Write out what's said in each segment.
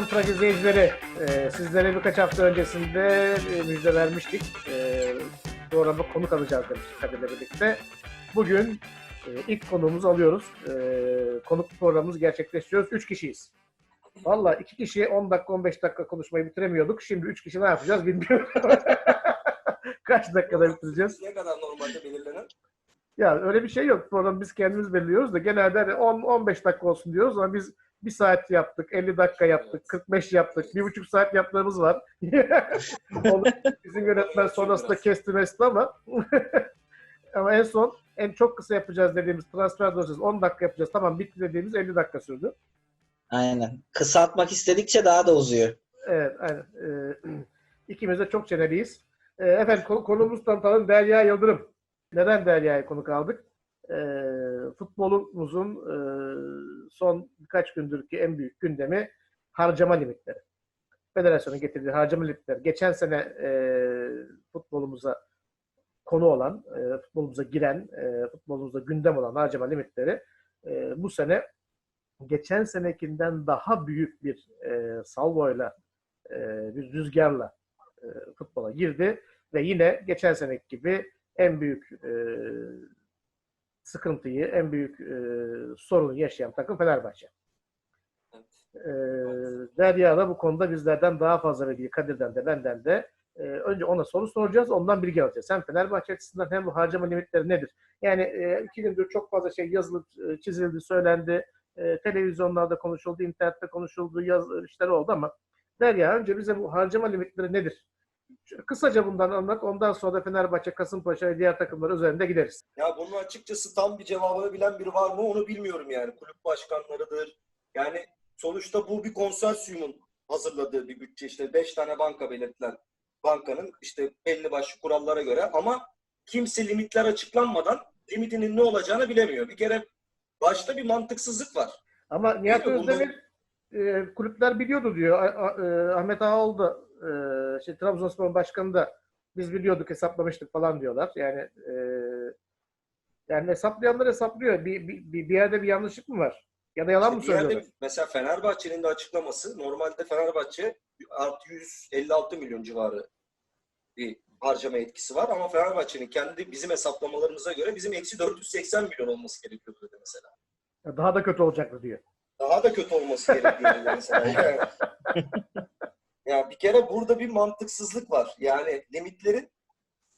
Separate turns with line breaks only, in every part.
Soundtrack izleyicileri, e, sizlere birkaç hafta öncesinde e, müjde vermiştik. E, programa konuk alacağız demiştik Kadir'le birlikte. Bugün e, ilk konuğumuzu alıyoruz. E, konuk programımızı gerçekleştiriyoruz. Üç kişiyiz. Valla iki kişi 10 dakika 15 dakika konuşmayı bitiremiyorduk. Şimdi üç kişi ne yapacağız bilmiyorum. Kaç dakikada bitireceğiz?
Ne kadar normalde belirlenen?
Ya öyle bir şey yok. Programı biz kendimiz belirliyoruz da genelde hani 10-15 dakika olsun diyoruz ama biz bir saat yaptık, 50 dakika yaptık, 45 yaptık, bir buçuk saat yaptığımız var. Bizim yönetmen sonrasında kesti mesti ama ama en son en çok kısa yapacağız dediğimiz transfer dosyası 10 dakika yapacağız. Tamam bitti dediğimiz 50 dakika sürdü.
Aynen. Kısaltmak istedikçe daha da uzuyor.
Evet, aynen. Ee, ikimiz de çok çeneliyiz. Ee, efendim konu, konumuz tanıtalım Derya Yıldırım. Neden Derya'yı konuk aldık? Ee, futbolumuzun e, son birkaç gündürki en büyük gündemi harcama limitleri. Federasyonun getirdiği harcama limitleri. Geçen sene e, futbolumuza konu olan, e, futbolumuza giren, e, futbolumuzda gündem olan harcama limitleri e, bu sene geçen senekinden daha büyük bir e, salvoyla, e, bir rüzgarla e, futbola girdi ve yine geçen seneki gibi en büyük e, sıkıntıyı, en büyük e, sorunu yaşayan takım Fenerbahçe. E, Derya da bu konuda bizlerden daha fazla bilgi, Kadir'den de benden de. E, önce ona soru soracağız, ondan bilgi alacağız. Hem Fenerbahçe açısından hem bu harcama limitleri nedir? Yani e, iki gündür çok fazla şey yazılıp, e, çizildi, söylendi e, televizyonlarda konuşuldu, internette konuşuldu, yaz işler oldu ama Derya önce bize bu harcama limitleri nedir? Kısaca bundan anlat. Ondan sonra da Fenerbahçe, Kasımpaşa diğer takımlar üzerinde gideriz.
Ya bunun açıkçası tam bir cevabını bilen biri var mı onu bilmiyorum yani. Kulüp başkanlarıdır. Yani sonuçta bu bir konsorsiyumun hazırladığı bir bütçe. İşte 5 tane banka belirtilen bankanın işte belli başlı kurallara göre ama kimse limitler açıklanmadan limitinin ne olacağını bilemiyor. Bir kere başta bir mantıksızlık var.
Ama Nihat Özdemir e, kulüpler biliyordu diyor. E, Ahmet Ağaoğlu da e, şey, Trabzonspor Başkanı da biz biliyorduk hesaplamıştık falan diyorlar. Yani e, yani hesaplayanlar hesaplıyor. Bir, bir, bir yerde bir yanlışlık mı var? Ya da yalan mı
Bir yerde
söylüyorlar?
mesela Fenerbahçe'nin de açıklaması normalde Fenerbahçe artı 156 milyon civarı bir harcama etkisi var ama Fenerbahçe'nin kendi bizim hesaplamalarımıza göre bizim eksi 480 milyon olması gerekiyor dedi mesela.
Daha da kötü olacaktı diyor.
Daha da kötü olması gerekiyor dedi mesela. Yani, ya bir kere burada bir mantıksızlık var. Yani limitlerin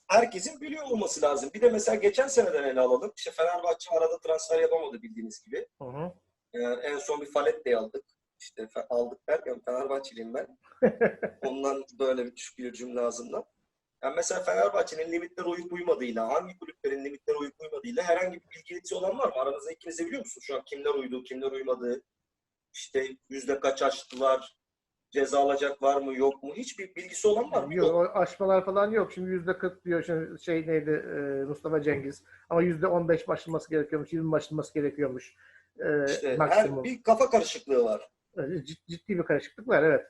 herkesin biliyor olması lazım. Bir de mesela geçen seneden ele alalım. İşte Fenerbahçe arada transfer yapamadı bildiğiniz gibi.
Hı hı.
Ee, en son bir Falette'yi aldık. İşte aldık derken Fenerbahçeliyim ben. Ondan böyle bir küçük bir cümle ağzımdan. Yani mesela Fenerbahçe'nin limitlere uyup uymadığıyla, hangi kulüplerin limitlere uyup uymadığıyla herhangi bir bilgisi olan var mı? Aranızda ikiniz de biliyor musunuz şu an kimler uydu, kimler uymadı? İşte yüzde kaç açtılar? Ceza alacak var mı, yok mu? Hiçbir bilgisi olan var mı?
Yok,
Yok.
aşmalar falan yok. Şimdi yüzde 40 diyor şimdi şey neydi e, Mustafa Cengiz. Ama yüzde 15 başlaması gerekiyormuş, 20 başlaması gerekiyormuş. E,
İşte
maksimum.
her bir kafa karışıklığı var.
Cid- ciddi bir karışıklık var evet.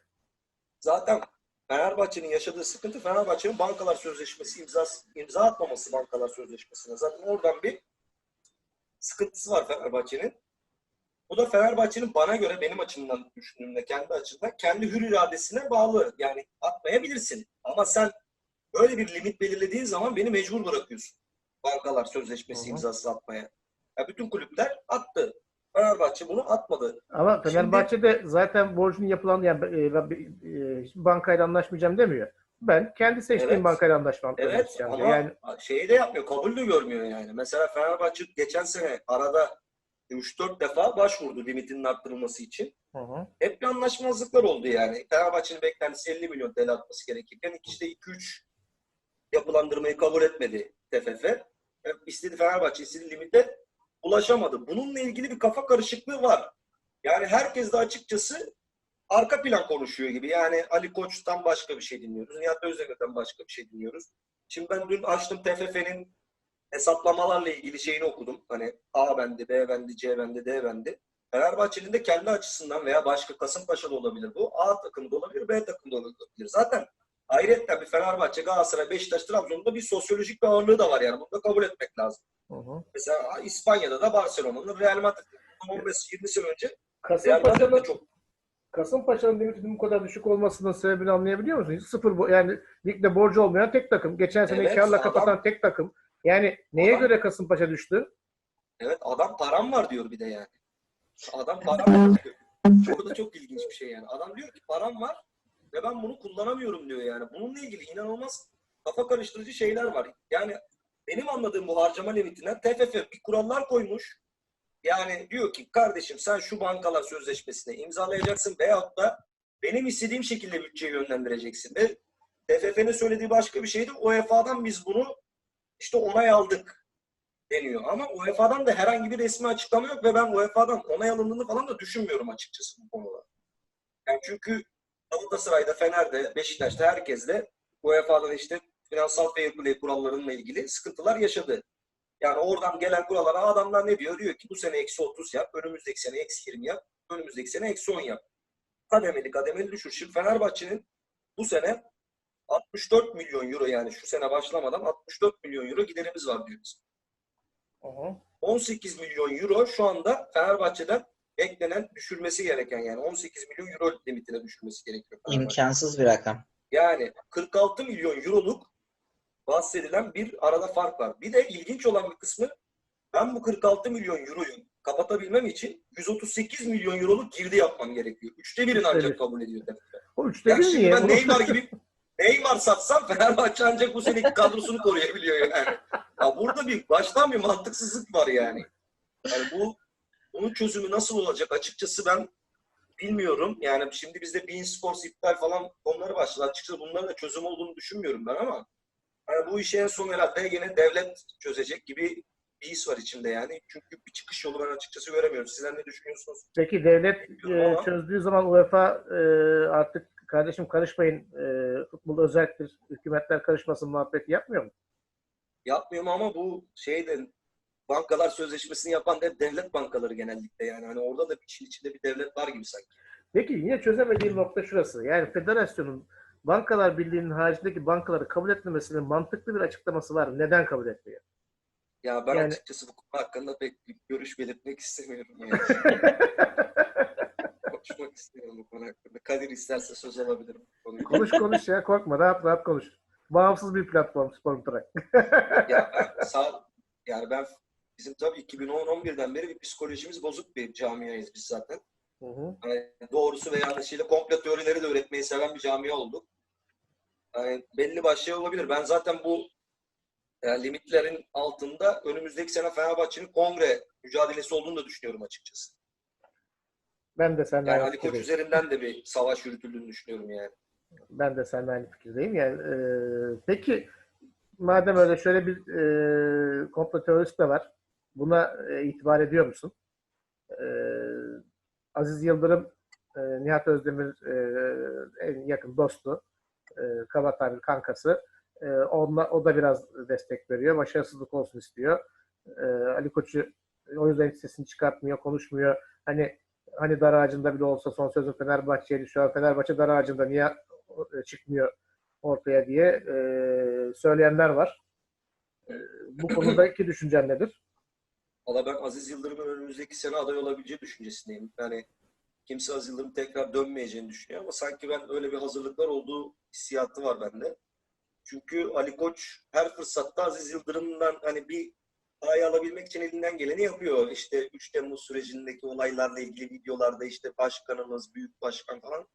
Zaten Fenerbahçe'nin yaşadığı sıkıntı Fenerbahçe'nin bankalar sözleşmesi imza, imza atmaması bankalar sözleşmesine. Zaten oradan bir sıkıntısı var Fenerbahçe'nin. Bu da Fenerbahçe'nin bana göre benim açımdan düşündüğümde kendi açımdan kendi hür iradesine bağlı. Yani atmayabilirsin. Ama sen böyle bir limit belirlediğin zaman beni mecbur bırakıyorsun. Bankalar sözleşmesi
Hı hı.
imzasız atmaya. Ya bütün kulüpler attı. Fenerbahçe bunu atmadı.
Ama
Şimdi-
Fenerbahçe'de zaten borcun yapılan yani e, e, bankayla anlaşmayacağım demiyor. Ben kendi seçtiğim
Evet.
bankayla anlaşmam
Evet ama.
Yani
şeyi de yapmıyor, kabul de görmüyor yani. Mesela Fenerbahçe geçen sene arada 3-4 defa başvurdu limitinin arttırılması için.
Hı hı.
Hep bir anlaşmazlıklar oldu yani. Fenerbahçe'nin beklentisi 50 milyon TL atması gerekirken işte 2-3 yapılandırmayı kabul etmedi TFF. Hep istedi Fenerbahçe istediği limite ulaşamadı. Bununla ilgili bir kafa karışıklığı var. Yani herkes de açıkçası arka plan konuşuyor gibi. Yani Ali Koç'tan başka bir şey dinliyoruz. Nihat Özdemir'den başka bir şey dinliyoruz. Şimdi ben dün açtım TFF'nin hesaplamalarla ilgili şeyini okudum. Hani A bendi, B bendi, C bendi, D bendi. Fenerbahçe'nin de kendi açısından veya başka Kasımpaşa'da olabilir bu. A takımda olabilir, B takımda olabilir. Zaten ayrıca bir Fenerbahçe, Galatasaray, Beşiktaş, Trabzon'da bir sosyolojik bir ağırlığı da var yani. Bunu da kabul etmek lazım.
Hı hı.
Mesela İspanya'da da Barcelona'nın Real Madrid 15-20 sene önce Real
Kasımpaşa'nın
de çok
Kasımpaşa'nın limitinin bu kadar düşük olmasının sebebini anlayabiliyor musun? Hiç sıfır bo- yani ligde borcu olmayan tek takım. Geçen sene
Evet,
karla kapatan tek takım. Yani neye
Adam-
göre Kasımpaşa düştü?
Evet adam param var diyor bir de yani. Adam param var diyor. Çok da çok ilginç bir şey yani. Adam diyor ki param var ve ben bunu kullanamıyorum diyor yani. Bununla ilgili inanılmaz kafa karıştırıcı şeyler var. Yani benim anladığım bu harcama limitinden TFF bir kurallar koymuş. Yani diyor ki kardeşim sen şu bankalar sözleşmesine imzalayacaksın veyahut da benim istediğim şekilde bütçeyi yönlendireceksin. Ve TFF'nin söylediği başka bir şeydi. UEFA'dan biz bunu işte onay aldık deniyor. Ama UEFA'dan da herhangi bir resmi açıklama yok ve ben UEFA'dan onay alındığını falan da düşünmüyorum açıkçası bu konuda. Yani çünkü Galatasaray'da, Fener'de, Beşiktaş'ta herkes de UEFA'dan işte finansal fair play kurallarıyla ilgili sıkıntılar yaşadı. Yani oradan gelen kurallara adamlar ne diyor? Diyor ki bu sene eksi 30 yap, önümüzdeki sene eksi 20 yap, önümüzdeki sene eksi 10 yap. Kademeli kademeli düşür. Şimdi Fenerbahçe'nin bu sene 64 milyon euro yani şu sene başlamadan 64 milyon euro giderimiz var diyoruz. 18 milyon euro şu anda Fenerbahçe'den eklenen düşürmesi gereken yani 18 milyon euro limitine düşürmesi gerekiyor.
İmkansız bir rakam.
Yani 46 milyon euroluk bahsedilen bir arada fark var. Bir de ilginç olan bir kısmı ben bu 46 milyon euroyu kapatabilmem için 138 milyon euroluk girdi yapmam gerekiyor. Üçte birini ancak kabul ediyor.
O üçte bir
şimdi
niye?
ben Neymar gibi Neymar satsam Fenerbahçe ancak bu seneki kadrosunu koruyabiliyor yani. Ya burada bir baştan bir mantıksızlık var yani. Yani bu bunun çözümü nasıl olacak açıkçası ben bilmiyorum. Yani şimdi bizde Bein Sports iptal falan onları başladı. Açıkçası bunların da çözüm olduğunu düşünmüyorum ben ama hani bu işi en son herhalde yine devlet çözecek gibi bir his var içimde yani. Çünkü bir çıkış yolu ben açıkçası göremiyorum. Sizler ne düşünüyorsunuz?
Peki devlet e, çözdüğü zaman UEFA e, artık kardeşim karışmayın e, futbol özeldir, hükümetler karışmasın muhabbeti yapmıyor mu?
Yapmıyorum ama bu şeyde bankalar sözleşmesini yapan da devlet bankaları genellikle yani. Hani orada da işin içinde bir devlet var gibi sanki.
Peki yine çözemediğim nokta şurası. Yani federasyonun Bankalar Birliği'nin haricindeki bankaları kabul etmemesinin mantıklı bir açıklaması var. Neden kabul etmiyor?
Ya ben
Yani-
açıkçası bu konu hakkında pek bir görüş belirtmek istemiyorum. Yani. Konuşmak istemiyorum bu konu hakkında. Kadir isterse söz alabilirim. konuyu.
konuş konuş ya korkma rahat rahat konuş. Bağımsız bir platform Spor Trak.
ya ben sağ yani ben bizim tabii 2010-11'den beri bir psikolojimiz bozuk bir camiayız biz zaten.
Hı hı.
Yani doğrusu ve yanlışıyla komplo teorileri de üretmeyi seven bir camia olduk. Yani belli başlı olabilir. Ben zaten bu yani limitlerin altında önümüzdeki sene Fenerbahçe'nin kongre mücadelesi olduğunu da düşünüyorum açıkçası.
Ben de seninle
Yani Ali Koç üzerinden de bir savaş yürütüldüğünü düşünüyorum yani.
Ben de seninle aynı fikirdeyim. Yani, e, peki madem öyle şöyle bir e, komplo teorisi de var. Buna e, itibar ediyor musun? E, Aziz Yıldırım, e, Nihat Özdemir e, en yakın dostu, e, kaba tabir kankası. E, onunla, o da biraz destek veriyor. Başarısızlık olsun istiyor. E, Ali Koç'u o yüzden sesini çıkartmıyor, konuşmuyor. Hani hani dar ağacında bile olsa son sözü Fenerbahçe'ydi. Şu an Fenerbahçe dar ağacında niye e, çıkmıyor ortaya diye e, söyleyenler var. E, bu konudaki düşüncen nedir?
Valla ben Aziz Yıldırım'ın önümüzdeki sene aday olabileceği düşüncesindeyim. Yani kimse Aziz Yıldırım tekrar dönmeyeceğini düşünüyor ama sanki ben öyle bir hazırlıklar olduğu hissiyatı var bende. Çünkü Ali Koç her fırsatta Aziz Yıldırım'dan hani bir pay alabilmek için elinden geleni yapıyor. İşte 3 Temmuz sürecindeki olaylarla ilgili videolarda işte başkanımız, büyük başkan falan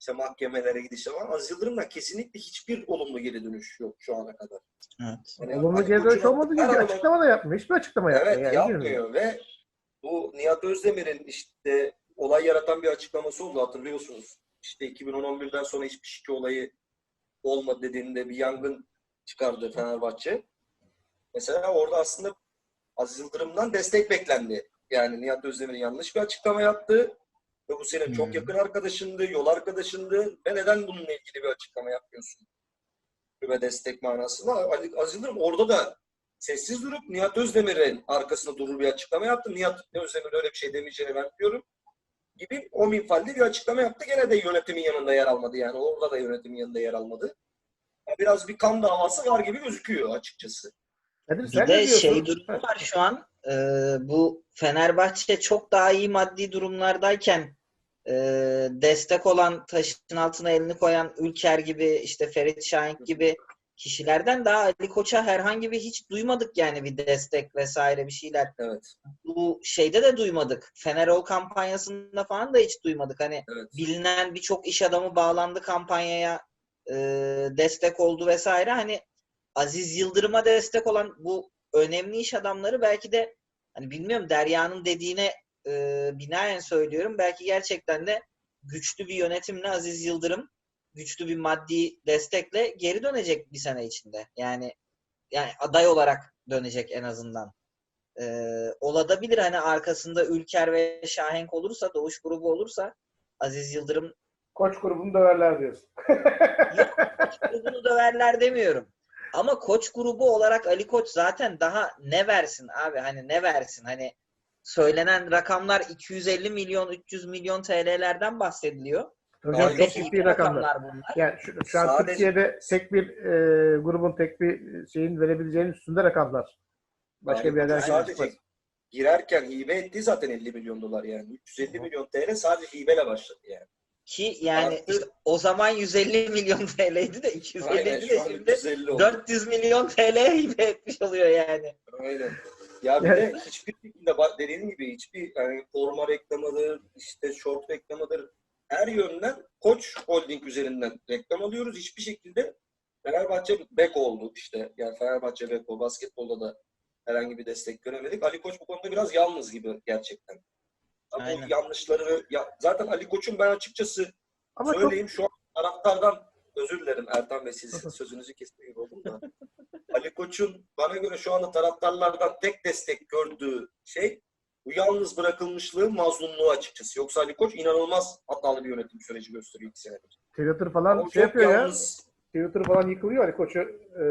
işte mahkemelere gidişte falan. Aziz Yıldırım'dan kesinlikle hiçbir olumlu geri dönüş yok şu ana kadar.
Evet.
Yani
Olumlu geri dönüş olmadı
adım-
açıklama da yapmıyor. Hiçbir açıklama yapmıyor.
Evet
yani,
yapmıyor ve bu Nihat Özdemir'in işte olay yaratan bir açıklaması oldu hatırlıyorsunuz. İşte 2011'den sonra hiçbir şike olayı olmadı dediğinde bir yangın çıkardı Fenerbahçe. Mesela orada aslında Aziz Yıldırım'dan destek beklendi. Yani Nihat Özdemir'in yanlış bir açıklama yaptı. Ve bu senin
Hmm.
çok yakın arkadaşındı, yol arkadaşındı. Ve neden bununla ilgili bir açıklama yapmıyorsun? Ve destek manasında. Aziz Yıldırım orada da sessiz durup Nihat Özdemir'in arkasında durur bir açıklama yaptı. Nihat Özdemir öyle bir şey demeyeceğini ben biliyorum. Gibi o minvalde bir açıklama yaptı. Gene de yönetimin yanında yer almadı yani. Orada da yönetimin yanında yer almadı. Yani biraz bir kan davası var gibi gözüküyor açıkçası.
Kadir, sen
Bir
ne
de
diyorsun?
şey durumu var şu an. e, bu Fenerbahçe çok daha iyi maddi durumlardayken e, destek olan taşın altına elini koyan Ülker gibi işte Ferit Şahin gibi kişilerden daha Ali Koç'a herhangi bir hiç duymadık yani bir destek vesaire bir şeyler.
Evet.
Bu şeyde de duymadık. Fenerol kampanyasında falan da hiç duymadık. Hani
Evet.
bilinen birçok iş adamı bağlandı kampanyaya e, destek oldu vesaire. Hani Aziz Yıldırım'a destek olan bu önemli iş adamları belki de hani bilmiyorum Derya'nın dediğine e, binaen söylüyorum. Belki gerçekten de güçlü bir yönetimle Aziz Yıldırım güçlü bir maddi destekle geri dönecek bir sene içinde. Yani yani aday olarak dönecek en azından. Ee, olabilir hani arkasında Ülker ve Şahenk olursa, Doğuş grubu olursa Aziz Yıldırım
Koç grubunu döverler diyorsun.
koç grubunu döverler demiyorum. Ama koç grubu olarak Ali Koç zaten daha ne versin abi hani ne versin hani söylenen rakamlar 250 milyon 300 milyon TL'lerden bahsediliyor.
Hocam çok ciddi
iyi
rakamlar.
bunlar.
Yani şu, şu an
Sadece-
Türkiye'de tek bir e, grubun tek bir şeyin verebileceğinin üstünde rakamlar. Başka
Yani
bir yerden
sadece
çıkmaz.
girerken hibe etti zaten 50 milyon dolar yani. 350 milyon TL sadece hibeyle başladı yani.
Ki yani
Artı-
işte o zaman 150 milyon TL'ydi de 250
Aynen
de şimdi
350 oldu.
400 milyon TL hibe etmiş oluyor yani.
Aynen. Ya bir de hiçbir şekilde dediğim gibi hiçbir yani forma reklamıdır, işte short reklamıdır. Her yönden Koç Holding üzerinden reklam alıyoruz. Hiçbir şekilde Fenerbahçe bek oldu işte. Yani Fenerbahçe beko basketbolda da herhangi bir destek göremedik. Ali Koç bu konuda biraz yalnız gibi gerçekten.
Aynen.
bu yanlışları ya, zaten Ali Koç'un ben açıkçası
Ama çok
söyleyeyim şu an taraftardan özür dilerim Ertan Bey sizin sözünüzü kesme gibi oldum da. Ali Koç'un bana göre şu anda taraftarlardan tek destek gördüğü şey bu yalnız bırakılmışlığın mazlumluğu açıkçası. Yoksa Ali Koç inanılmaz hatalı bir yönetim süreci gösteriyor iki senedir.
Twitter falan
çok
şey yapıyor ya.
yalnız.
Twitter falan yıkılıyor Ali Koç'u. e,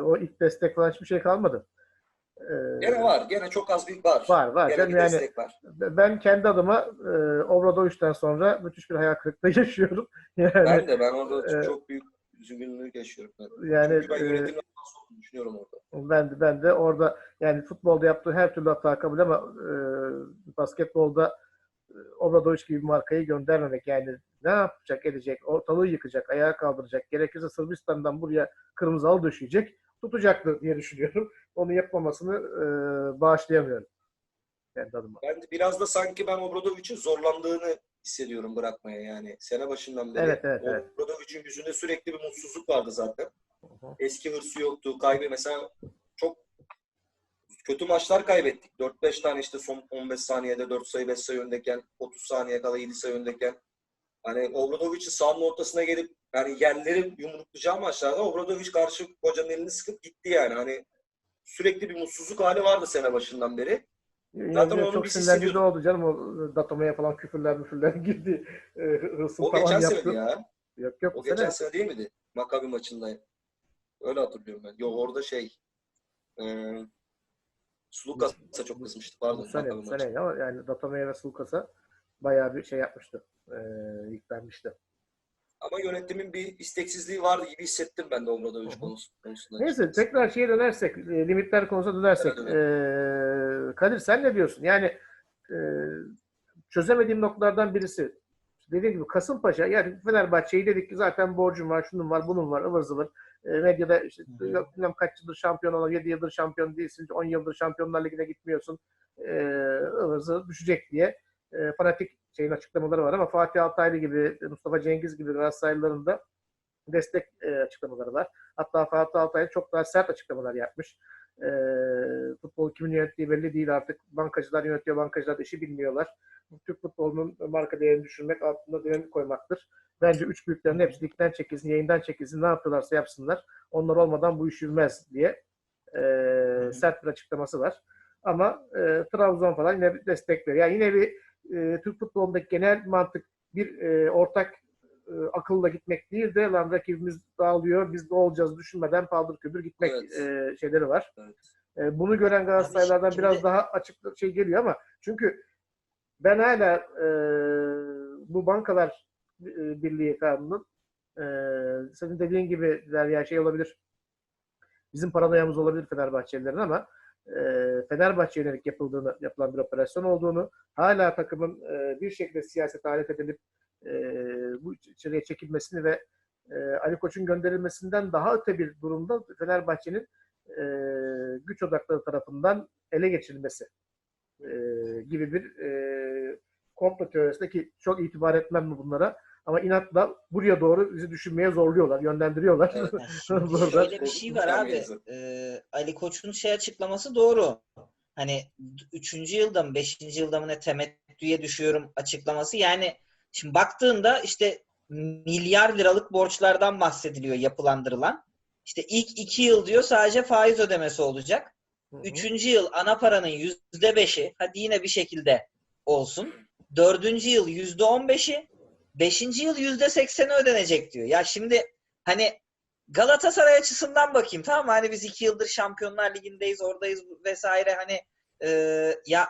o ilk destek falan hiçbir şey kalmadı. E,
Gene var. Gene çok az bir var.
Var var.
Gene bir
yani
destek var.
ben kendi adıma e, Obradoviç'ten sonra müthiş bir hayal kırıklığı yaşıyorum. Yani
Ben de ben orada çok,
e,
çok büyük üzgünlük yaşıyorum. Ben.
yani
Çünkü ben
e,
düşünüyorum orada.
Ben de, ben de orada yani futbolda yaptığı her türlü hata kabul ama e, basketbolda e, Obradoviç gibi bir markayı göndermemek yani ne yapacak edecek ortalığı yıkacak ayağa kaldıracak gerekirse Sırbistan'dan buraya kırmızı halı döşeyecek tutacaktı diye düşünüyorum. Onu yapmamasını e, bağışlayamıyorum. Kendi adıma.
Ben de biraz da sanki ben Obradovic'in zorlandığını hissediyorum bırakmaya yani. Sene başından beri.
Evet, evet, evet.
Obradovic'in yüzünde sürekli bir mutsuzluk vardı zaten.
Hı hı.
Eski hırsı yoktu. Kaybı mesela çok kötü maçlar kaybettik. 4-5 tane işte son 15 saniyede 4 sayı 5 sayı öndeyken 30 saniye kala 7 sayı öndeyken hani Obradovic'in sahanın ortasına gelip yani yerleri yumruklayacağı maçlarda Obradovic karşı hocanın elini sıkıp gitti yani. Hani sürekli bir mutsuzluk hali vardı sene başından beri. Zaten
Yani
onu
çok
biz
sinirlendiği de oldu canım. O Datoma'ya falan küfürler müfürler girdi. E, hırsın
O geçen
yaptı.
sene ya.
Yok yok
O
bu
geçen
sene.
sene değil miydi? Makabi maçında. Öyle hatırlıyorum ben. Yok orada şey e, Sulukas'a çok kızmıştı. Pardon.
Bu sene, bu sene ama yani Datoma'ya ve Sulkas'a bayağı bir şey yapmıştı. E, yüklenmişti.
Ama yönetimin bir isteksizliği vardı gibi hissettim ben de
hı.
konusu, konusunda.
Neyse tekrar şeye dönersek, e, limitler konusuna dönersek.
Evet,
e, Kadir sen ne diyorsun? Yani e, çözemediğim noktalardan birisi. Dediğim gibi Kasımpaşa, yani Fenerbahçe'yi dedik ki zaten borcum var, şunun var, bunun var, ıvır zıvır. E, medyada işte bilmem kaç yıldır şampiyon olan, 7 yıldır şampiyon değilsin, 10 yıldır Şampiyonlar Ligi'ne gitmiyorsun, e, ıvır zıvır düşecek diye e, fanatik şeyin açıklamaları var ama Fatih Altaylı gibi, Mustafa Cengiz gibi Galatasaraylıların da destek e, açıklamaları var. Hatta Fatih Altaylı çok daha sert açıklamalar yapmış. E, futbol kimin yönettiği belli değil artık. Bankacılar yönetiyor, bankacılar işi bilmiyorlar. Türk futbolunun marka değerini düşürmek, altında dinamik koymaktır. Bence üç büyüklerin hepsi ligden çekilsin, yayından çekilsin, ne yapıyorlarsa yapsınlar. Onlar olmadan bu iş yürümez diye e, sert bir açıklaması var. Ama e, Trabzon falan yine destek veriyor. Yani yine bir e, Türk futbolundaki genel mantık bir e, ortak e, akılla gitmek değil de lan rakibimiz dağılıyor, biz ne olacağız düşünmeden paldır küldür gitmek
Evet.
e, şeyleri var.
Evet.
E, bunu gören Galatasaraylardan
şimdi-
biraz daha açık şey geliyor ama çünkü ben hala e, bu bankalar e, birliği kanunun e, senin dediğin gibi Derya şey olabilir bizim paranayamız olabilir Fenerbahçelilerin ama Fenerbahçe yönelik yapıldığını, yapılan bir operasyon olduğunu, hala takımın e, bir şekilde siyaset alet edilip e, bu içeriye çekilmesini ve e, Ali Koç'un gönderilmesinden daha öte bir durumda Fenerbahçe'nin e, güç odakları tarafından ele geçirilmesi e, gibi bir e, komplo teorisinde ki çok itibar etmem mi bunlara ama inatla buraya doğru bizi düşünmeye zorluyorlar, yönlendiriyorlar.
Evet.
Şöyle bir şey var abi. Ee, Ali Koç'un şey açıklaması doğru. Hani 3. yılda mı 5. yılda mı ne temettüye düşüyorum açıklaması. Yani şimdi baktığında işte milyar liralık borçlardan bahsediliyor yapılandırılan. İşte ilk 2 yıl diyor sadece faiz ödemesi olacak.
Hı hı.
Üçüncü yıl ana paranın yüzde beşi, hadi yine bir şekilde olsun. Dördüncü yıl yüzde on beşi, beşinci yıl yüzde sekseni ödenecek diyor. Ya şimdi hani Galatasaray açısından bakayım tamam mı? Hani biz iki yıldır Şampiyonlar Ligi'ndeyiz, oradayız vesaire hani e, ya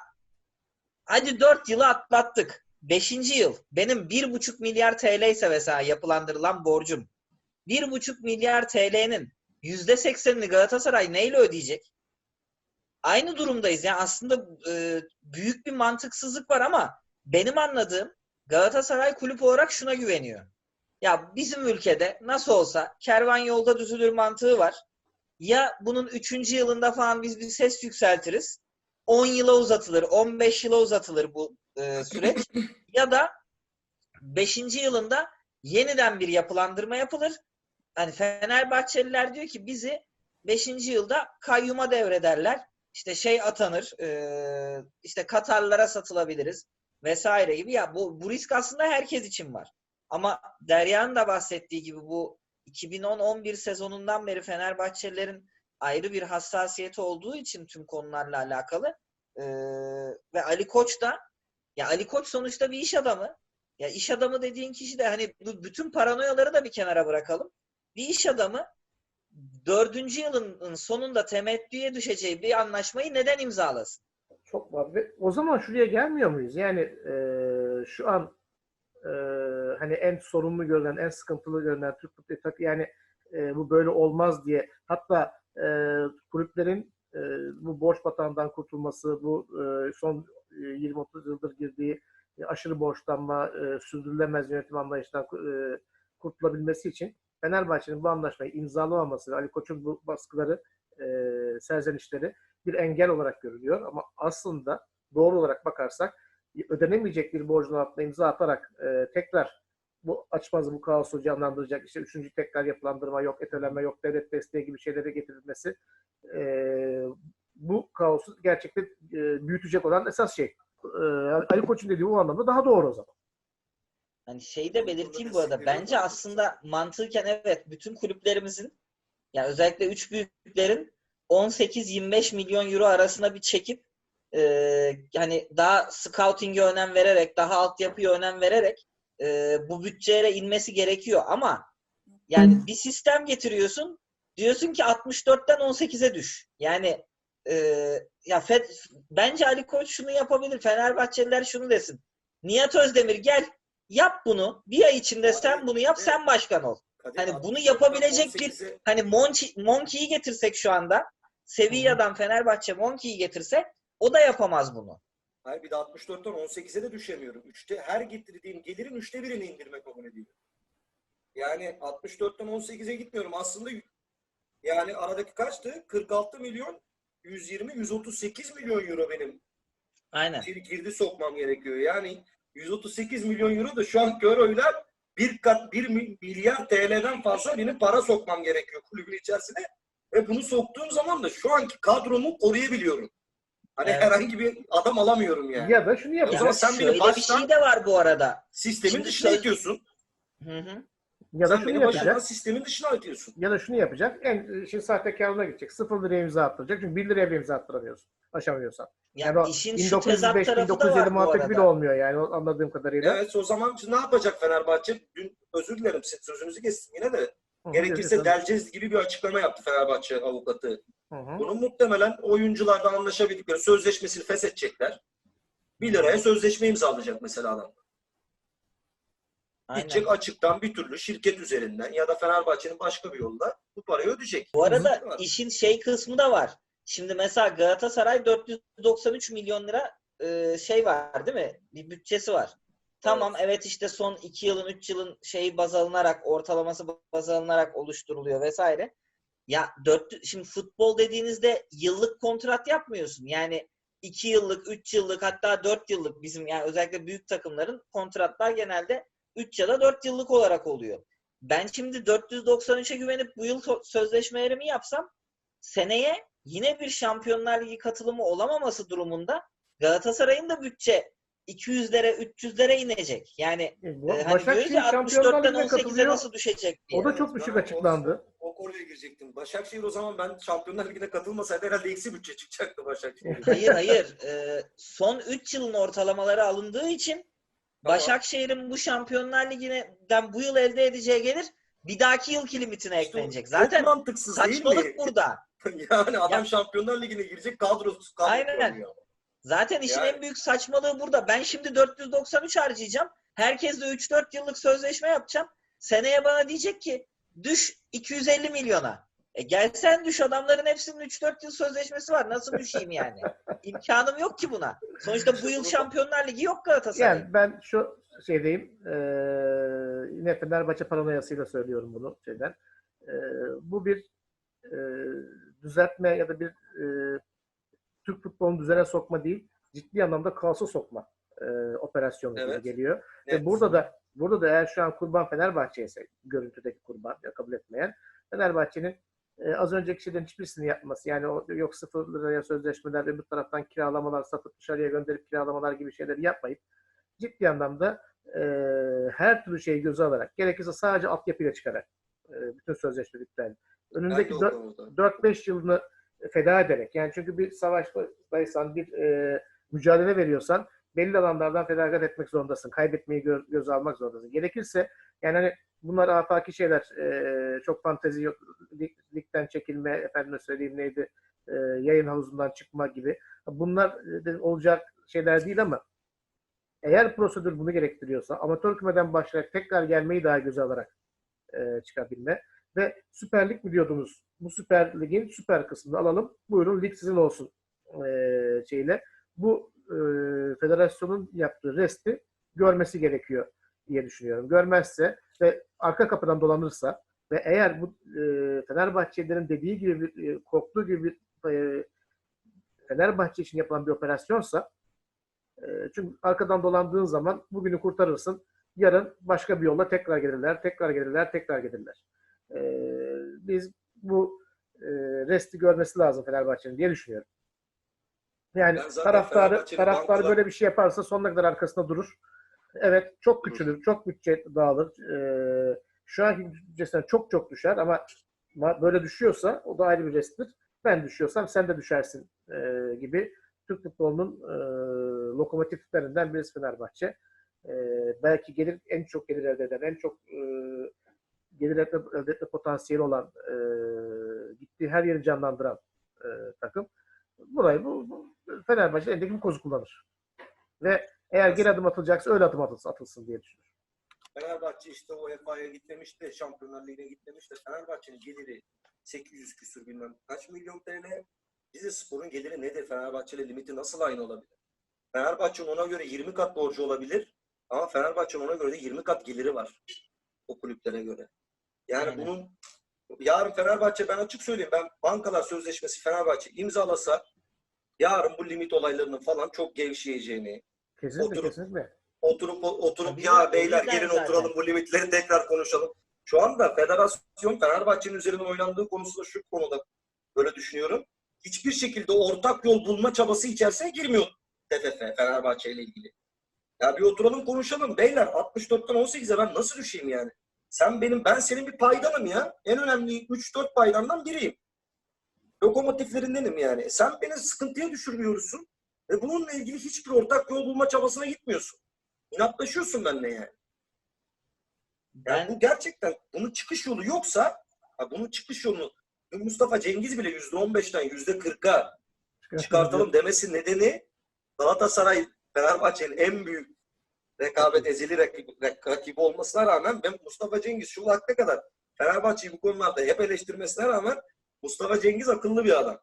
hadi dört yılı atlattık. Beşinci yıl benim bir buçuk milyar TL ise mesela yapılandırılan borcum. Bir buçuk milyar TL'nin yüzde seksenini Galatasaray neyle ödeyecek? aynı durumdayız. Yani aslında e, büyük bir mantıksızlık var ama benim anladığım Galatasaray kulüp olarak şuna güveniyor. Ya bizim ülkede nasıl olsa kervan yolda düzülür mantığı var. Ya bunun 3. yılında falan biz bir ses yükseltiriz. 10 yıla uzatılır, 15 yıla uzatılır bu e, süreç. ya da 5. yılında yeniden bir yapılandırma yapılır. Hani Fenerbahçeliler diyor ki bizi 5. yılda kayyuma devrederler işte şey atanır, e, işte Katarlara satılabiliriz vesaire gibi. Ya bu, bu risk aslında herkes için var. Ama Derya'nın da bahsettiği gibi bu 2010-11 sezonundan beri Fenerbahçelilerin ayrı bir hassasiyeti olduğu için tüm konularla alakalı e, ve Ali Koç da ya Ali Koç sonuçta bir iş adamı. Ya iş adamı dediğin kişi de hani bu bütün paranoyaları da bir kenara bırakalım. Bir iş adamı dördüncü yılın sonunda temettüye düşeceği bir anlaşmayı neden imzalasın?
Çok var. Ve o zaman şuraya gelmiyor muyuz? Yani e, şu an e, hani en sorunlu görülen, en sıkıntılı görülen Türk futbolu takı yani e, bu böyle olmaz diye hatta e, kulüplerin e, bu borç batağından kurtulması, bu e, son e, 20-30 yıldır girdiği e, aşırı borçlanma, e, sürdürülemez yönetim anlayışından e, kurtulabilmesi için Fenerbahçe'nin bu anlaşmayı imzalamaması ve Ali Koç'un bu baskıları, e, serzenişleri bir engel olarak görülüyor. Ama aslında doğru olarak bakarsak ödenemeyecek bir borcun altına imza atarak e, tekrar bu açmazı, bu kaosu canlandıracak, işte üçüncü tekrar yapılandırma yok, etelenme yok, devlet desteği gibi şeylere getirilmesi e, bu kaosu gerçekten e, büyütecek olan esas şey. E, Ali Koç'un dediği bu anlamda daha doğru o zaman.
Hani şey de belirteyim bu arada. Bence aslında mantıken evet bütün kulüplerimizin yani özellikle üç büyüklerin 18-25 milyon euro arasına bir çekip e, hani daha scouting'e önem vererek, daha altyapıya önem vererek e, bu bütçelere inmesi gerekiyor ama yani bir sistem getiriyorsun diyorsun ki 64'ten 18'e düş. Yani e, ya Fed, bence Ali Koç şunu yapabilir. Fenerbahçeliler şunu desin. Nihat Özdemir gel yap bunu. Bir ay içinde sen bunu yap, sen başkan ol. Hani bunu
64'ten
yapabilecek bir-
18'e
Hani Monchi, Monkey'i getirsek şu anda, Sevilla'dan Fenerbahçe Monkey'i getirse o da yapamaz bunu.
Hayır bir de 64'ten 18'e de düşemiyorum. Üçte, her getirdiğim gelirin üçte birini indirme kabul ediyorum. Yani 64'ten 18'e gitmiyorum. Aslında yani aradaki kaçtı? 46 milyon 120 138 milyon euro benim
Aynen.
gir- girdi sokmam gerekiyor. Yani 138 milyon euro da şu an euroyla bir kat 1 milyar TL'den fazla benim para sokmam gerekiyor kulübün içerisine. Ve bunu soktuğum zaman da şu anki kadromu koruyabiliyorum. Hani
Evet.
herhangi bir adam alamıyorum yani.
Ya da şunu
O
yapacak.
zaman sen beni
şöyle bir
baştan-
şey de var bu arada.
Sistemin
Şimdi
dışına
söz-
itiyorsun.
Hı hı.
Ya da
Sen
şunu
beni baştan
yapacak.
sistemin dışına atıyorsun.
Ya da şunu yapacak. En şimdi sahtekarlığına gidecek. Sıfır liraya imza attıracak. Çünkü 1 liraya bir imza attıramıyorsun. Aşamıyorsan.
Ya
Yani o
işin şu tezat
1905
tarafı da
1907
var bu
muhabbeti bile
arada.
olmuyor yani o anladığım kadarıyla.
Evet o zaman ne yapacak Fenerbahçe? Dün özür dilerim siz sözünüzü kestim yine de.
Hı
Gerekirse deleceğiz gibi bir açıklama yaptı Fenerbahçe avukatı.
Hı hı.
Bunu muhtemelen oyunculardan anlaşabildikleri sözleşmesini feshedecekler. 1 liraya sözleşme imzalayacak mesela adam.
Aynen.
Gidecek açıktan bir türlü şirket üzerinden ya da Fenerbahçe'nin başka bir yolda bu parayı ödeyecek.
Bu arada
Hı.
işin şey kısmı da var. Şimdi mesela Galatasaray 493 milyon lira e, şey var değil mi? Bir bütçesi var. Tamam evet işte son 2 yılın 3 yılın şeyi baz alınarak ortalaması baz alınarak oluşturuluyor vesaire. Ya 4 şimdi futbol dediğinizde yıllık kontrat yapmıyorsun. Yani 2 yıllık, 3 yıllık hatta 4 yıllık bizim yani özellikle büyük takımların kontratlar genelde 3 ya da 4 yıllık olarak oluyor. Ben şimdi 493'e güvenip bu yıl sözleşmelerimi yapsam seneye yine bir Şampiyonlar Ligi katılımı olamaması durumunda Galatasaray'ın da bütçe 200'lere 300'lere inecek. Yani
E,
e, hani
Başakşehir
ya
Şampiyonlar
64'ten
Ligi'ne
18'e
katılıyor.
nasıl düşecek diye.
O da çok düşük
Ben
açıklandı.
O, o konuya girecektim. Başakşehir o zaman ben Şampiyonlar Ligi'ne katılmasaydı herhalde eksi bütçe çıkacaktı Başakşehir.
Hayır hayır. Ee, son 3 yılın ortalamaları alındığı için Başakşehir'in bu Şampiyonlar Ligi'nden bu yıl elde edeceği gelir bir dahaki yılki limitine eklenecek. Zaten
Çok mantıksız değil mi?
saçmalık burada.
yani adam
Ya-
Şampiyonlar Ligi'ne girecek kadrosu kadro
Aynen.
kurmuyor.
Zaten işin
Yani-
en büyük saçmalığı burada. Ben şimdi 493 harcayacağım. Herkesle 3-4 yıllık sözleşme yapacağım. Seneye bana diyecek ki düş 250 milyona. E gelsen düş adamların hepsinin 3-4 yıl sözleşmesi var. Nasıl düşeyim yani? İmkanım yok ki buna. Sonuçta bu yıl Şampiyonlar Ligi yok Galatasaray'ın.
Yani ben şu şeydeyim. eee yine Fenerbahçe paranoyasıyla söylüyorum bunu şeyden. Eee, bu bir eee, düzeltme ya da bir eee, Türk futbolunu düzene sokma değil. Ciddi anlamda kaosa sokma eee operasyonu
Evet.
geliyor.
Net.
Ve burada da burada da eğer şu an kurban Fenerbahçe ise görüntüdeki kurban kabul etmeyen Fenerbahçe'nin e, az önceki şeylerin hiçbirisini yapması yani o yok sıfır liraya sözleşmeler öbür taraftan kiralamalar satıp dışarıya gönderip kiralamalar gibi şeyleri yapmayıp ciddi anlamda e, her türlü şeyi göze alarak gerekirse sadece altyapıyla çıkarak e, bütün sözleşmelikler önündeki
Ben de o
dört-
konuda.
4-5 yılını feda ederek yani çünkü bir savaştaysan bir e, mücadele veriyorsan belli alanlardan feragat etmek zorundasın. Kaybetmeyi gö- göze almak zorundasın. Gerekirse yani hani bunlar afaki şeyler e, çok fantezi yok. Lig- ligden çekilme efendime söyleyeyim neydi e, yayın havuzundan çıkma gibi. Bunlar e, olacak şeyler değil ama eğer prosedür bunu gerektiriyorsa amatör kümeden başlayarak tekrar gelmeyi daha göze alarak e, çıkabilme ve Süper Lig mi diyordunuz? Bu Süper Lig'in süper kısmını alalım. Buyurun lig sizin olsun e, şeyle. Bu e, federasyonun yaptığı resti görmesi gerekiyor diye düşünüyorum. Görmezse ve arka kapıdan dolanırsa ve eğer bu e, Fenerbahçelilerin dediği gibi bir, e, korktuğu gibi bir e, Fenerbahçe için yapılan bir operasyonsa e, çünkü arkadan dolandığın zaman bugünü kurtarırsın. Yarın başka bir yolla tekrar gelirler, tekrar gelirler, tekrar gelirler. E, biz bu e, resti görmesi lazım Fenerbahçe'nin diye düşünüyorum. Yani taraftarı
bankalar-
böyle bir şey yaparsa sonuna kadar arkasında durur. Evet çok küçülür, çok bütçe dağılır. E, şu anki bütçesinden çok çok düşer ama ma- böyle düşüyorsa o da ayrı bir resttir. Ben düşüyorsam sen de düşersin e, gibi Türk futbolunun e, lokomotiflerinden birisi Fenerbahçe. E, belki gelir en çok gelir elde eden, en çok e, gelir elde, elde etme potansiyeli olan, e, gittiği her yeri canlandıran e, takım. Burayı bu, bu Fenerbahçe elindeki bu kozu kullanır. Ve eğer geri adım atılacaksa öyle adım atılsın, atılsın diye düşünüyorum.
Fenerbahçe işte UEFA'ya gitmemiş de Şampiyonlar Ligi'ne gitmemiş de Fenerbahçe'nin geliri 800 küsür bilmem kaç milyon TL. Bize sporun geliri nedir? Fenerbahçe'yle limiti nasıl aynı olabilir? Fenerbahçe'nin ona göre 20 kat borcu olabilir ama Fenerbahçe'nin ona göre de 20 kat geliri var. O kulüplere göre. Yani
Aynen.
bunun yarın Fenerbahçe ben açık söyleyeyim ben bankalar sözleşmesi Fenerbahçe imzalasa yarın bu limit olaylarının falan çok gevşeyeceğini,
Kesinlikle,
Oturup-
kesinlikle.
oturup oturup
Tabii
ya beyler gelin
zaten.
oturalım bu limitleri tekrar konuşalım. Şu anda federasyon Fenerbahçe'nin üzerine oynandığı konusunda şu konuda böyle düşünüyorum. Hiçbir şekilde ortak yol bulma çabası içerisine girmiyor TFF Fenerbahçe ile ilgili. Ya bir oturalım konuşalım. Beyler 64'ten 18'e ben nasıl düşeyim yani? Sen benim ben senin bir paydanım ya. En önemli 3-4 paydandan biriyim. Lokomotiflerindenim yani. Sen beni sıkıntıya düşürmüyorsun. Ve bununla ilgili hiçbir ortak yol bulma çabasına gitmiyorsun. İnatlaşıyorsun benimle yani. Yani
Ben
bu gerçekten bunun çıkış yolu yoksa ha bunun çıkış yolunu Mustafa Cengiz bile %15'ten %40'a çıkartalım demesi nedeni Galatasaray Fenerbahçe'nin en büyük rekabet ezeli rakibi, rakibi olmasına rağmen ben Mustafa Cengiz şu vakte kadar Fenerbahçe'yi bu konularda hep eleştirmesine rağmen Mustafa Cengiz akıllı bir adam.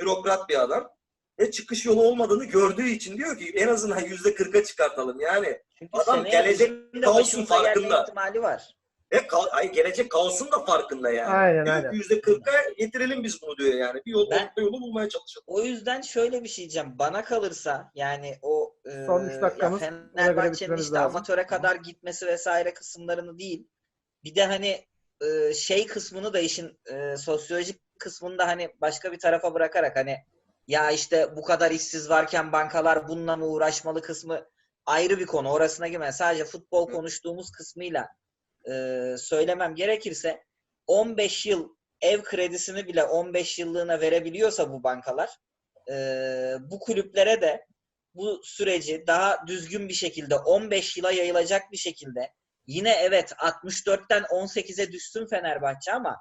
bürokrat bir adam. Ve çıkış yolu olmadığını gördüğü için diyor ki en azından yüzde kırka çıkartalım. Yani
Çünkü
Adam gelecek kaosun farkında.
ihtimali var.
ve ka- ay, gelecek kaosun da farkında yani.
Aynen
Diyor
aynen.
yüzde kırka getirelim biz bunu diyor yani. Bir yol,
Ben-
orta yolu bulmaya çalışalım.
O yüzden şöyle bir şey diyeceğim. Bana kalırsa yani o e,
Son üç dakikamız.
ya Fenerbahçe'nin işte
lazım.
amatöre kadar gitmesi vesaire kısımlarını değil. Bir de hani e, şey kısmını da işin e, sosyolojik kısmını da hani başka bir tarafa bırakarak hani ya işte bu kadar işsiz varken bankalar bununla mı uğraşmalı kısmı ayrı bir konu. Orasına girmeden sadece futbol konuştuğumuz kısmıyla e, söylemem gerekirse 15 yıl ev kredisini bile 15 yıllığına verebiliyorsa bu bankalar e, bu kulüplere de bu süreci daha düzgün bir şekilde 15 yıla yayılacak bir şekilde yine evet 64'ten 18'e düşsün Fenerbahçe ama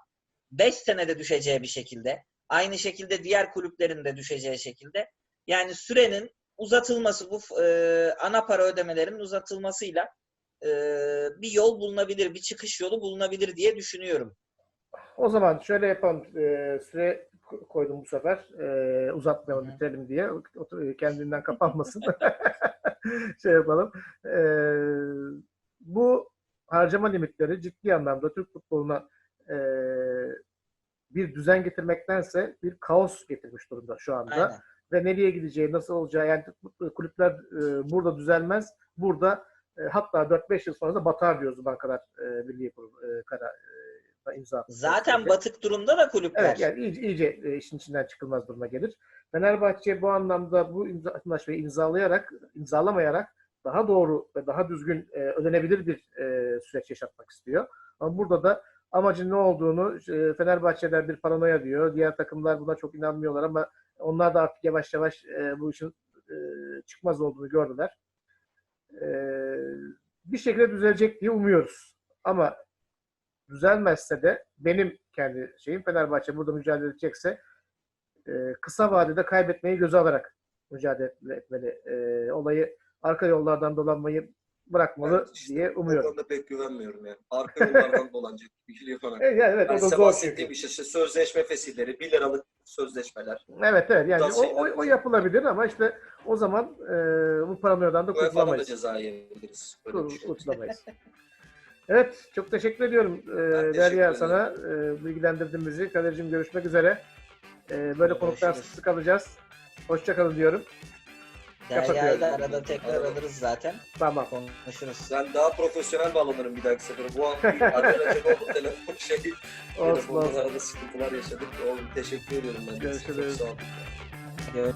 5 senede düşeceği bir şekilde aynı şekilde diğer kulüplerin de düşeceği şekilde yani sürenin uzatılması bu e, ana para ödemelerinin uzatılmasıyla e, bir yol bulunabilir, bir çıkış yolu bulunabilir diye düşünüyorum.
O zaman şöyle yapalım. Ee, süre koydum bu sefer. Ee, uzatmayalım,
Hı
bitirelim diye. Kendinden kapanmasın. şey yapalım. Ee, bu harcama limitleri ciddi anlamda Türk futboluna ee, bir düzen getirmektense bir kaos getirmiş durumda şu anda.
Aynen.
Ve nereye gideceği, nasıl olacağı yani kulüpler e, burada düzelmez. Burada e, hatta 4-5 yıl sonra da batar diyoruz bankalar e, birliği kurulu e, kara, e, imza. atmış.
Zaten batık durumda da kulüpler.
Evet yani iyice, iyice e, işin içinden çıkılmaz duruma gelir. Fenerbahçe bu anlamda bu imza, anlaşmayı imzalayarak, imzalamayarak daha doğru ve daha düzgün e, ödenebilir bir e, süreç yaşatmak istiyor. Ama burada da amacın ne olduğunu e, Fenerbahçe'den bir paranoya diyor. Diğer takımlar buna çok inanmıyorlar ama onlar da artık yavaş yavaş e, bu işin e, çıkmaz olduğunu gördüler. E, bir şekilde düzelecek diye umuyoruz. Ama düzelmezse de benim kendi şeyim Fenerbahçe burada mücadele edecekse e, kısa vadede kaybetmeyi göze alarak mücadele etmeli. E, olayı arka yollardan dolanmayı bırakmalı
Evet, işte
diye umuyorum.
konuda pek güvenmiyorum yani. Arka yollardan dolanacak bir şey yok.
Evet, yani evet
Ben
o da zor çünkü.
işte, işte sözleşme fesilleeri, 1 liralık sözleşmeler.
Evet evet yani o, o, o yapılabilir ama işte o zaman e, bu paranoyadan da
UEFA'dan da
kurtulamayız.
ceza yiyebiliriz.
Kurtulamayız. Evet, çok teşekkür ediyorum e,
teşekkür
Derya
ederim.
sana. E, bilgilendirdin bizi. Kadir'cim görüşmek üzere. E, böyle konuklar sık sık alacağız. Hoşçakalın diyorum.
Derya'yı da arada tekrar
Arada.
alırız zaten.
Tamam.
Konuşuruz.
Ben daha profesyonel bağlanırım bir dahaki sefere. Bu an bir arkadaşlar oldu telefon şey.
Olsun olsun.
arada sıkıntılar yaşadık. Oğlum teşekkür ediyorum ben.
Görüşürüz.
Çok sağ olun.
Gör-